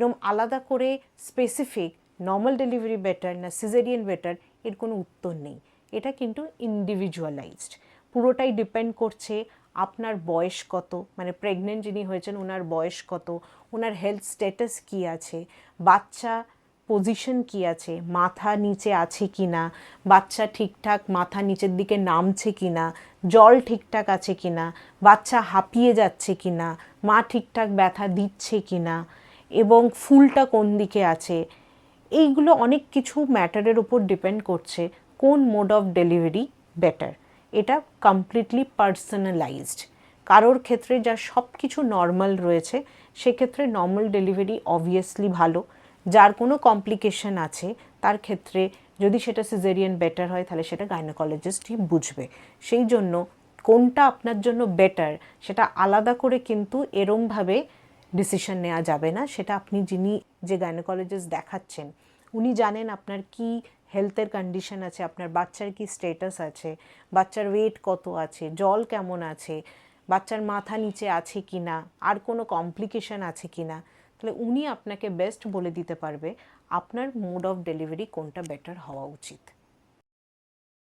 এরকম আলাদা করে স্পেসিফিক নর্মাল ডেলিভারি বেটার না সিজারিয়ান বেটার এর কোনো উত্তর নেই। এটা কিন্তু ইন্ডিভিজুয়ালাইজড পুরোটাই ডিপেন্ড করছে আপনার বয়স কত মানে প্রেগনেন্ট যিনি হয়েছেন ওনার বয়স কত ওনার হেলথ স্ট্যাটাস কী আছে, বাচ্চা পজিশন কি আছে, মাথা নিচে আছে কি না, বাচ্চা ঠিকঠাক মাথা নিচের দিকে নামছে কি না, জল ঠিকঠাক আছে কি না, বাচ্চা হাঁপিয়ে যাচ্ছে কি না, মা ঠিকঠাক ব্যথা দিচ্ছে কি না এবং ফুলটা কোন দিকে আছে, এইগুলো অনেক কিছু ম্যাটারের উপর ডিপেন্ড করছে কোন মোড অফ ডেলিভারি বেটার এটা কমপ্লিটলি পার্সোনালাইজড কারোর ক্ষেত্রে যা সব কিছু নর্মাল রয়েছে, সেক্ষেত্রে নর্মাল ডেলিভারি অবভিয়াসলি ভালো। যার কোনো কমপ্লিকেশন আছে, তার ক্ষেত্রে যদি সেটা সিজারিয়ান বেটার হয়, তাহলে সেটা গাইনোকোলজিস্টই বুঝবে। সেই জন্য কোনটা আপনার জন্য বেটার সেটা আলাদা করে কিন্তু এরমভাবে ডিসিশন নেওয়া যাবে না। সেটা আপনি যিনি যে গাইনোকোলজিস্ট দেখাচ্ছেন, উনি জানেন আপনার কি হেলথের কন্ডিশন আছে, আপনার বাচ্চার কি স্টেটাস আছে, বাচ্চার ওয়েট কত আছে, জল কেমন আছে, বাচ্চার মাথা নিচে আছে কি না, আর কোনো কমপ্লিকেশন আছে কি না, তাহলে উনি আপনাকে বেস্ট বলে দিতে পারবে, আপনার মোড অফ ডেলিভারি কোনটা বেটার হওয়া উচিত।